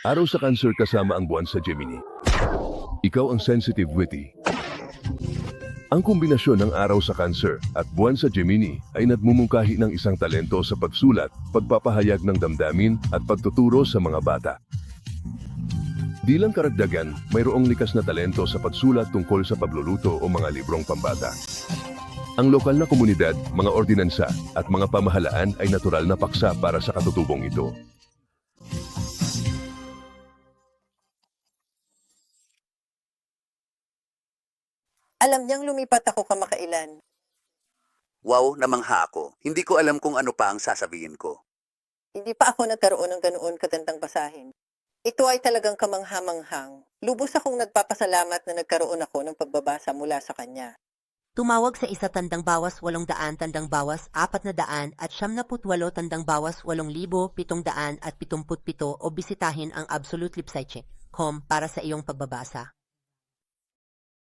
Araw sa Cancer kasama ang buwan sa Gemini. Ikaw ang sensitive witty. Ang kombinasyon ng araw sa Cancer at buwan sa Gemini ay nagmumungkahi ng isang talento sa pagsulat, pagpapahayag ng damdamin at pagtuturo sa mga bata. Di lang karagdagan, mayroong likas na talento sa pagsulat tungkol sa pagluluto o mga librong pambata. Ang lokal na komunidad, mga ordinansa at mga pamahalaan ay natural na paksa para sa katutubong ito. Alam niyang lumipat ako kamakailan. Wow, namangha ako. Hindi ko alam kung ano pa ang sasabihin ko. Hindi pa ako nagkaroon ng ganoon katandang basahin. Ito ay talagang kamanghamanghang. Lubos akong nagpapasalamat na nagkaroon ako ng pagbabasa mula sa kanya. Tumawag sa isa tandang bawas walong daan tandang bawas apat na daan at siyam na putwalo tandang bawas walong libo pitong daan at pitumput pito o bisitahin ang absolutelipsite.com para sa iyong pagbabasa.